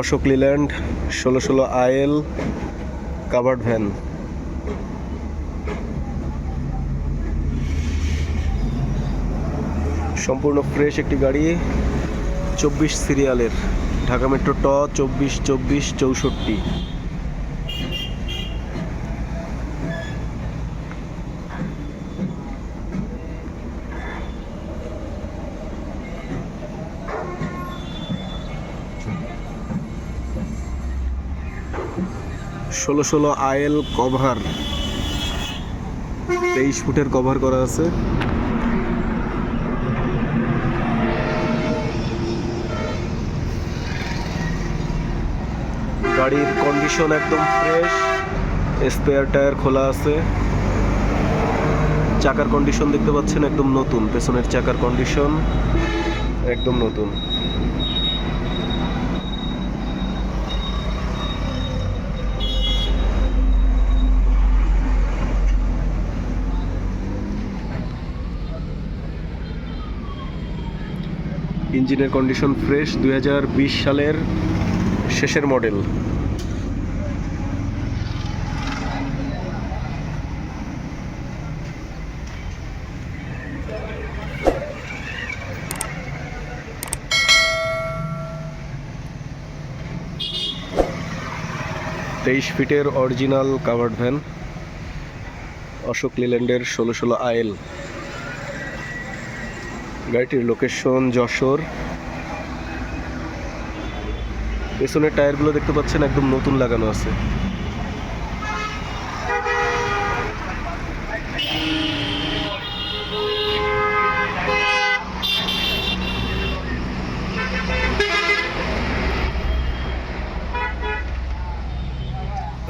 Ashok Leyland, ষোলো ষোলো আয়েল covered van. সম্পূর্ণ ফ্রেশ একটি গাড়ি, চব্বিশ সিরিয়ালের। ঢাকা মেট্রো ট, চব্বিশ চব্বিশ, চৌষট্টি। ষোলো ষোলো আয়েল কভার। তেইশ ফুটের কভার করা আছে। গাড়ির কন্ডিশন একদম ফ্রেশ স্পেয়ার টায়ার খোলা আছে। চাকার কন্ডিশন দেখতে পাচ্ছেন একদম নতুন। পেছনের চাকার কন্ডিশন একদম নতুন। ইঞ্জিনের কন্ডিশন ফ্রেশ দু হাজার বিশ সালের শেষের মডেল। তেইশ ফিটের অরিজিনাল কাভার্ড ভ্যান অশোক লিল্যান্ডের ষোলো ষোলো আইএল। গাড়িটির লোকেশন যশোর। পেছনের টায়ারগুলো দেখতে পাচ্ছেন, একদম নতুন লাগানো আছে।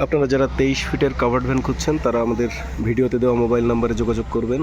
আপনারা যারা তেইশ ফিটের কাভার্ড ভ্যান খুঁজছেন, তারা আমাদের ভিডিওতে দেওয়া মোবাইল নাম্বারে যোগাযোগ করবেন।